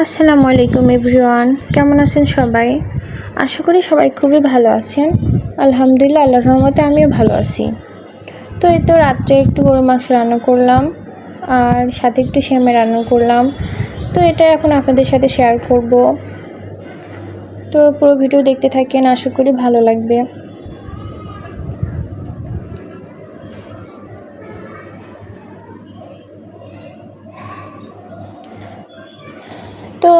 আসসালামু আলাইকুম এভরিওয়ান, কেমন আছেন সবাই? আশা করি সবাই খুবই ভালো আছেন। আলহামদুলিল্লাহ, আল্লাহর রহমতে আমিও ভালো আছি। তো এই তো রাত্রে একটু গরু মাংস রান্না করলাম, আর সাথে একটু সেমে রান্না করলাম। তো এটা এখন আপনাদের সাথে শেয়ার করব। তো পুরো ভিডিও দেখতে থাকেন, আশা করি ভালো লাগবে। তো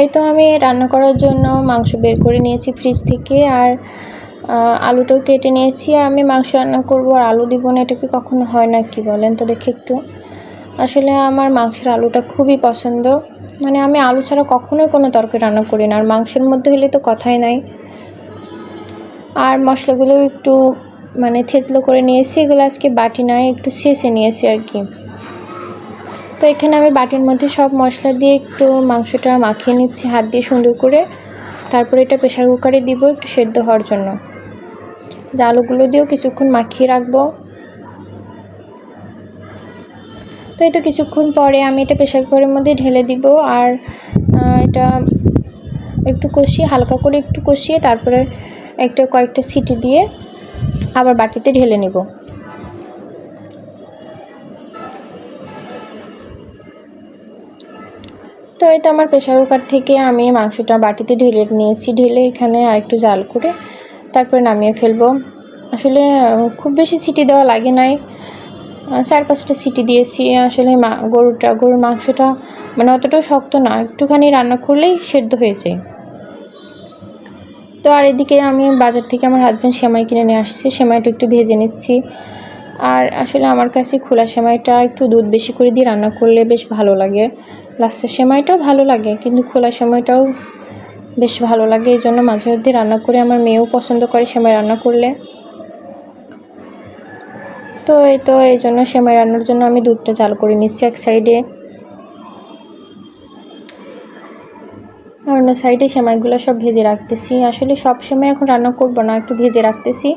এই তো আমি রান্না করার জন্য মাংস বের করে নিয়েছি ফ্রিজ থেকে আর আলুটাও কেটে নিয়েছি। আর আমি মাংস রান্না করব আর আলু দিব না, এটা কি কখনো হয় না কি বলেন তো দেখি একটু। আসলে আমার মাংসের আলুটা খুবই পছন্দ। মানে আমি আলু ছাড়া কখনোই কোনো তরকারি রান্না করি না, আর মাংসের মধ্যে হলে তো কথাই নাই। আর মশলাগুলো একটু মানে থেতলো করে নিয়েছি, এগুলো আজকে বাটি নয় একটু শেষে নিয়েছি আর কি। তো এখানে আমি বাটির মধ্যে সব মশলা দিয়ে একটু মাংসটা মাখিয়ে নিচ্ছি, হাত দিয়ে সুন্দর করে। তারপরে এটা প্রেশার কুকারে দিব একটু সেদ্ধ হওয়ার জন্য। যে আলুগুলো দিয়েও কিছুক্ষণ মাখিয়ে রাখব। তো এই তো কিছুক্ষণ পরে আমি এটা প্রেশার কুকারের মধ্যে ঢেলে দিব আর এটা একটু কষিয়ে, হালকা করে একটু কষিয়ে তারপরে একটা কয়েকটা সিটি দিয়ে আবার বাটিতে ঢেলে নেব। এই তো আমার প্রেশার কুকার থেকে আমি মাংসটা বাটিতে ঢেলে নিয়েছি, ঢেলে এখানে আর একটু জাল করে তারপরে নামিয়ে ফেলব। আসলে খুব বেশি সিটি দেওয়া লাগে নাই। চার পাঁচটা সিটি দিয়েছি। আসলে মা, গরুটা, গরুর মাংসটা মানে অতটাও শক্ত না, একটুখানি রান্না করলেই সেদ্ধ হয়েছে তো আর এদিকে আমি বাজার থেকে আমার হাজব্যান্ড সেমাই কিনে নিয়ে আসছি, সেমাইটা একটু ভেজে নিচ্ছি। আর আসলে আমার কাছে খোলা সেমাইটা একটু দুধ বেশি করে দিয়ে রান্না করলে বেশ ভালো লাগে। লাস্টের সেমাইটাও ভালো লাগে, কিন্তু খোলা সেমাইটাও বেশ ভালো লাগে। এই জন্য মাঝে মধ্যে রান্না করে আমার মেয়েও পছন্দ করে সেমাই রান্না করলে। তো এই তো, এই জন্য সেমাই রান্নার জন্য আমি দুধটা জাল করে নিচ্ছি এক সাইডে। অন্য সাইডে সেমাইগুলো সব ভেজে রাখতেছি। আসলে সব সময় এখন রান্না করব না, একটু ভেজে রাখতেছি।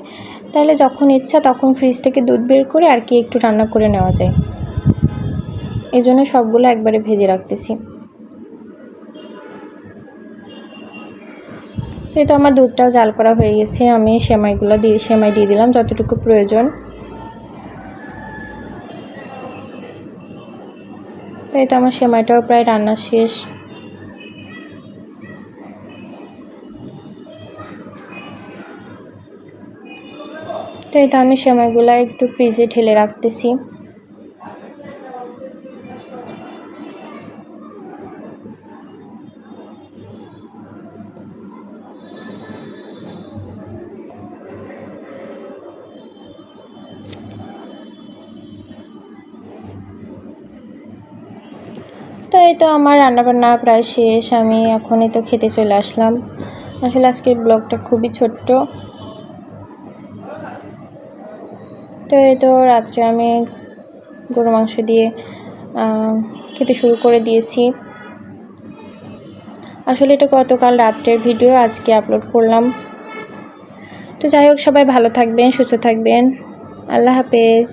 তাহলে যখন ইচ্ছা তখন ফ্রিজ থেকে দুধ বের করে আর কি একটু রান্না করে নেওয়া যায়। এই জন্য সবগুলো একবারে ভেজে রাখতেছি। তো আমার দুধটাও জাল করা হয়ে গেছে। আমি সেমাইগুলো দিয়ে, সেমাই দিয়ে দিলাম যতটুকু প্রয়োজন। তো আমার সেমাইটাও প্রায় রান্না শেষ। তো আমি সেমাইগুলো একটু ফ্রিজে ঢেলে রাখতেছি। তো এই তো আমার রান্নাবান্না প্রায় শেষ, আমি এখনই তো খেতে চলে আসলাম। আসলে আজকের ব্লগটা খুবই ছোট্ট। তো এই তো রাত্রে আমি গরু মাংস দিয়ে খেতে শুরু করে দিয়েছি। আসলে এটা গতকাল রাত্রের ভিডিও, আজকে আপলোড করলাম। তো যাই হোক, সবাই ভালো থাকবেন, সুস্থ থাকবেন। আল্লাহ হাফেজ।